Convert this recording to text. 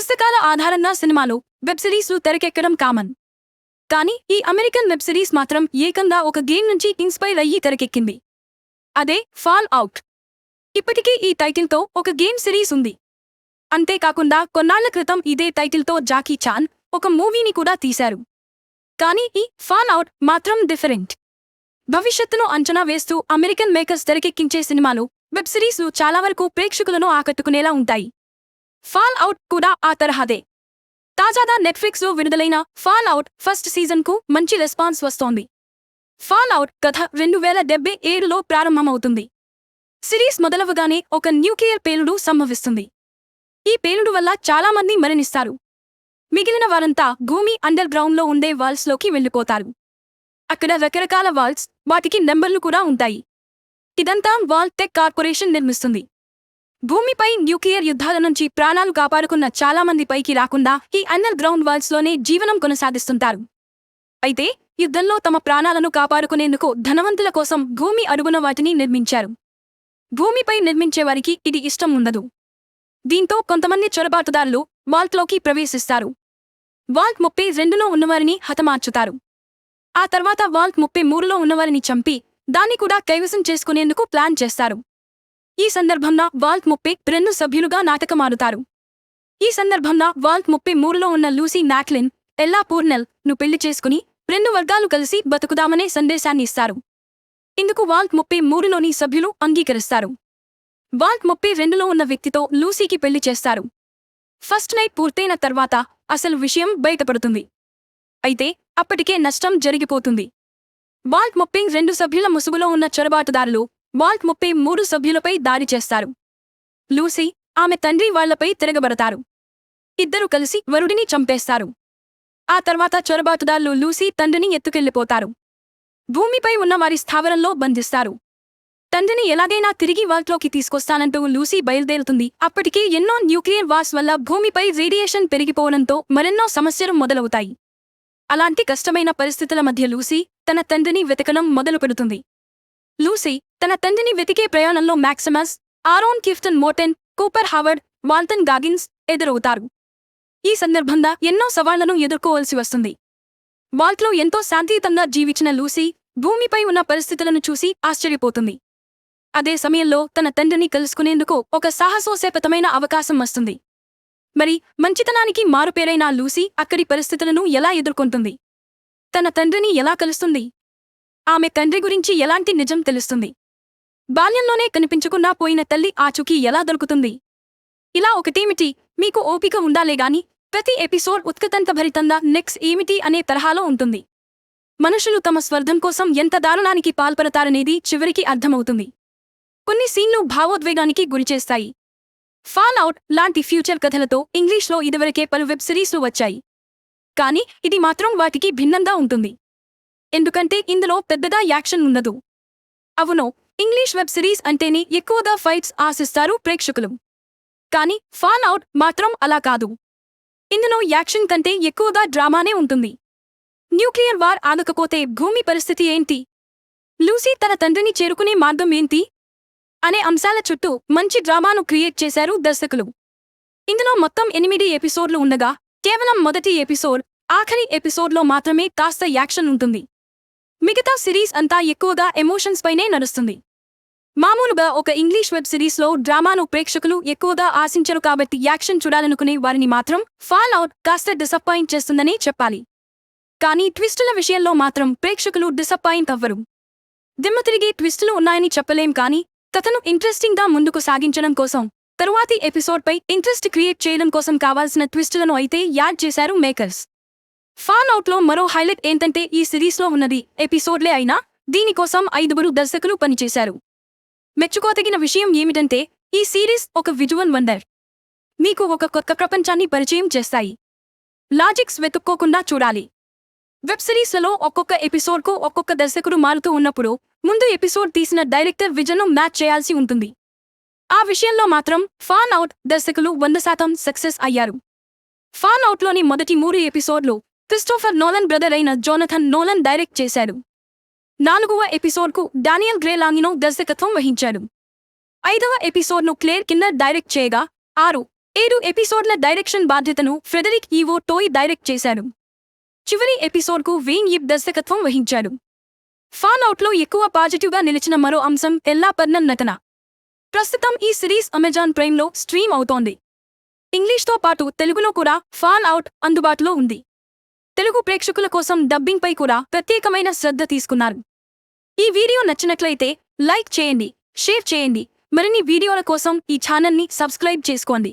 పుస్తకాల ఆధారంగా సినిమాలు వెబ్ సిరీస్లు తెరకెక్కడం కామన్. కానీ ఈ అమెరికన్ వెబ్ సిరీస్ మాత్రం ఏకంగా ఒక గేమ్ నుంచి ఇన్స్పైర్ అయ్యి తెరకెక్కింది. అదే ఫాల్ అవుట్ ఇప్పటికీ ఈ టైటిల్తో ఒక గేమ్ సిరీస్ ఉంది. అంతేకాకుండా కొన్నాళ్ళ క్రితం ఇదే టైటిల్తో జాకీ చాన్ ఒక మూవీని కూడా తీశారు. కానీ ఈ ఫాల్ అవుట్ మాత్రం డిఫరెంట్. భవిష్యత్తును అంచనా వేస్తూ అమెరికన్ మేకర్స్ తెరకెక్కించే సినిమాలు వెబ్ సిరీస్లు చాలా వరకు ప్రేక్షకులను ఆకట్టుకునేలా ఉంటాయి. ఫాల్ అవుట్ కూడా ఆ తరహాదే. తాజాగా నెట్ఫ్లిక్స్లో విడుదలైన ఫాల్ అవుట్ ఫస్ట్ సీజన్కు మంచి రెస్పాన్స్ వస్తోంది. ఫాల్ అవుట్ కథ రెండు వేల డెబ్బై ఏడులో ప్రారంభమవుతుంది. సిరీస్ మొదలవగానే ఒక న్యూక్లియర్ పేలుడు సంభవిస్తుంది. ఈ పేలుడు వల్ల చాలామంది మరణిస్తారు. మిగిలిన వారంతా భూమి అండర్ గ్రౌండ్లో ఉండే వాల్స్లోకి వెళ్ళిపోతారు. అక్కడ రకరకాల వాల్స్ వాటికి నెంబర్లు కూడా ఉంటాయి. ఇదంతా వాల్ టెక్ కార్పొరేషన్ నిర్మిస్తుంది. భూమిపై న్యూక్లియర్ యుద్ధాల నుంచి ప్రాణాలు కాపాడుకున్న చాలామంది పైకి రాకుండా ఈ అండర్ గ్రౌండ్ వాల్స్లోనే జీవనం కొనసాగిస్తుంటారు. అయితే యుద్ధంలో తమ ప్రాణాలను కాపాడుకునేందుకు ధనవంతుల కోసం భూమి అడుగున వాటిని నిర్మించారు. భూమిపై నిర్మించే వారికి ఇది ఇష్టం ఉండదు. దీంతో కొంతమంది చొరబాటుదారులు వాల్ట్లోకి ప్రవేశిస్తారు. వాల్ట్ ముప్పై రెండులో ఉన్నవారిని హతమార్చుతారు. ఆ తర్వాత వాల్ట్ ముప్పై మూడులో ఉన్నవారిని చంపి దాన్ని కూడా కైవసం చేసుకునేందుకు ప్లాన్ చేస్తారు. ఈ సందర్భంలో వాల్ట్ ముప్పై రెండు సభ్యులుగా నాటకమారుతారు ఈ సందర్భంన వాల్ట్ ముప్పై మూడులో ఉన్న లూసీ నాక్లిన్ ఎల్లా పూర్నెల్ను పెళ్ళి చేసుకుని రెండు వర్గాలు కలిసి బతుకుదామనే సందేశాన్ని ఇస్తారు. ఇందుకు వాల్ట్ ముప్పై మూడులోని సభ్యులు అంగీకరిస్తారు. వాల్ట్ ముప్పై రెండులో ఉన్న వ్యక్తితో లూసీకి పెళ్ళి చేస్తారు. ఫస్ట్ నైట్ పూర్తయిన తర్వాత అసలు విషయం బయటపడుతుంది. అయితే అప్పటికే నష్టం జరిగిపోతుంది. వాల్ట్ ముప్పై రెండు సభ్యుల ముసుగులో ఉన్న చొరబాటుదారులు వాల్ట్ ముప్పై మూడు సభ్యులపై దాడి చేస్తారు. లూసీ ఆమె తండ్రి వాళ్ళపై తిరగబడతారు. ఇద్దరు కలిసి వరుడిని చంపేస్తారు. ఆ తర్వాత చొరబాటుదారులు లూసీ తండ్రిని ఎత్తుకెళ్ళిపోతారు భూమిపై ఉన్న వారి స్థావరంలో బంధిస్తారు. తండ్రిని ఎలాగైనా తిరిగి వాల్ట్లోకి తీసుకొస్తానంటూ లూసీ బయలుదేరుతుంది. అప్పటికే ఎన్నో న్యూక్లియర్ వార్స్ వల్ల భూమిపై రేడియేషన్ పెరిగిపోవడంతో మరెన్నో సమస్యలు మొదలవుతాయి. అలాంటి కష్టమైన పరిస్థితుల మధ్య లూసీ తన తండ్రిని వెతకడం మొదలు పెడుతుంది లూసీ తన తండ్రిని వెతికే ప్రయాణంలో Maximus Aaron Clifton Moten Cooper Howard Walton Goggins ఎదురవుతారు. ఈ సందర్భంగా ఎన్నో సవాళ్ళను ఎదుర్కోవలసి వస్తుంది. వాల్ట్లో ఎంతో శాంతియుతంగా జీవించిన లూసీ భూమిపై ఉన్న పరిస్థితులను చూసి ఆశ్చర్యపోతుంది. అదే సమయంలో తన తండ్రిని కలుసుకునేందుకు ఒక సాహసోసేపతమైన అవకాశం వస్తుంది. మరి మంచితనానికి మారుపేరైన లూసీ అక్కడి పరిస్థితులను ఎలా ఎదుర్కొంటుంది? తన తండ్రిని ఎలా కలుస్తుంది? ఆమె తండ్రి గురించి ఎలాంటి నిజం తెలుస్తుంది? బాల్యంలోనే కనిపించకుండా పోయిన తల్లి ఆచూకీ ఎలా దొరుకుతుంది? ఇలా ఒకటేమిటి? మీకు ఓపిక ఉండాలేగాని ప్రతి ఎపిసోడ్ ఉత్కతంతభరితంగా నెక్స్ట్ ఏమిటి అనే తరహాలో ఉంటుంది. మనుషులు తమ స్వర్ధం కోసం ఎంత దారుణానికి పాల్పడతారనేది చివరికి అర్థమవుతుంది. కొన్ని సీన్లు భావోద్వేగానికి గురిచేస్తాయి ఫాల్ అవుట్ లాంటి ఫ్యూచర్ కథలతో ఇంగ్లీష్లో ఇదివరకే పలు వెబ్ సిరీస్లు వచ్చాయి. కానీ ఇది మాత్రం వాటికి భిన్నంగా ఉంటుంది. ఎందుకంటే ఇందులో పెద్దగా యాక్షన్ ఉండదు అవును ఇంగ్లీష్ వెబ్ సిరీస్ అంటేనే ఎక్కువగా ఫైట్స్ ఆశిస్తారు ప్రేక్షకులు. కానీ ఫాన్ అవుట్ మాత్రం అలా కాదు. ఇందులో యాక్షన్ కంటే ఎక్కువగా డ్రామానే ఉంటుంది. న్యూక్లియర్ వార్ ఆగకపోతే భూమి పరిస్థితి ఏంటి? లూసీ తన తండ్రిని చేరుకునే మార్గం ఏంటి? అనే అంశాల చుట్టూ మంచి డ్రామాను క్రియేట్ చేశారు దర్శకులు. ఇందులో మొత్తం ఎనిమిది ఎపిసోడ్లు ఉండగా కేవలం మొదటి ఎపిసోడ్ ఆఖరి ఎపిసోడ్లో మాత్రమే కాస్త యాక్షన్ ఉంటుంది. మిగతా సిరీస్ అంతా ఎక్కువగా ఎమోషన్స్ పైనే నడుస్తుంది. మామూలుగా ఒక ఇంగ్లీష్ వెబ్ సిరీస్లో డ్రామాను ప్రేక్షకులు ఎక్కువగా ఆశించరు కాబట్టి యాక్షన్ చూడాలనుకునే వారిని మాత్రం ఫాల్ అవుట్ కాస్త డిసప్పాయింట్ చేస్తుందని చెప్పాలి. కానీ ట్విస్టుల విషయంలో మాత్రం ప్రేక్షకులు డిసప్పాయింట్ అవ్వరు. దిమ్మ తిరిగి ట్విస్టులు ఉన్నాయని చెప్పలేం కానీ కథను ఇంట్రెస్టింగ్గా ముందుకు సాగించడం కోసం తరువాతి ఎపిసోడ్పై ఇంట్రెస్ట్ క్రియేట్ చేయడం కోసం కావాల్సిన ట్విస్టులను అయితే యాడ్ చేశారు మేకర్స్. ఫాల్ అవుట్లో మరో హైలైట్ ఏంటంటే ఈ సిరీస్లో ఉన్నది. ఎపిసోడ్లే అయినా దీనికోసం ఐదుగురు దర్శకులు పనిచేశారు. మెచ్చుకోదగిన విషయం ఏమిటంటే ఈ సిరీస్ ఒక విజువల్ వండర్. మీకు ఒక కొత్త ప్రపంచాన్ని పరిచయం చేస్తాయి. లాజిక్స్ వెతుక్కోకుండా చూడాలి. వెబ్ సిరీస్లలో ఒక్కొక్క ఎపిసోడ్కు ఒక్కొక్క దర్శకుడు మారుతూ ఉన్నప్పుడు ముందు ఎపిసోడ్ తీసిన డైరెక్టర్ విజన్ను మ్యాచ్ చేయాల్సి ఉంటుంది. ఆ విషయంలో మాత్రం ఫాన్ అవుట్ దర్శకులు వంద శాతం సక్సెస్ అయ్యారు. ఫాన్ అవుట్లోని మొదటి మూడు ఎపిసోడ్లు క్రిస్టోఫర్ నోలన్ బ్రదర్ అయిన జోనథన్ నోలన్ డైరెక్ట్ చేశాడు. నాలుగవ ఎపిసోడ్కు డానియల్ గ్రే లాంగినో దర్శకత్వం వహించాడు. ఐదవ ఎపిసోడ్ను క్లేర్ కిన్నర్ డైరెక్ట్ చేయగా ఆరు ఏడు ఎపిసోడ్ల డైరెక్షన్ బాధ్యతను Frederick E O Toye direct చేశాడు. చివరి ఎపిసోడ్కు వీన్ ఇబ్ దర్శకత్వం వహించాడు. ఫాన్ అవుట్లో ఎక్కువ పాజిటివ్గా నిలిచిన మరో అంశం ఎల్లాపర్నన్ నటన. ప్రస్తుతం ఈ సిరీస్ అమెజాన్ ప్రైమ్లో స్ట్రీమ్ అవుతోంది. ఇంగ్లీష్తో పాటు తెలుగులో కూడా ఫాన్ అవుట్ అందుబాటులో ఉంది. తెలుగు ప్రేక్షకుల కోసం డబ్బింగ్పై కూడా ప్రత్యేకమైన శ్రద్ధ తీసుకున్నారు. ఈ వీడియో నచ్చినట్లయితే లైక్ చేయండి షేర్ చేయండి. మరిన్ని వీడియోల కోసం ఈ ఛానల్ని సబ్స్క్రైబ్ చేసుకోండి.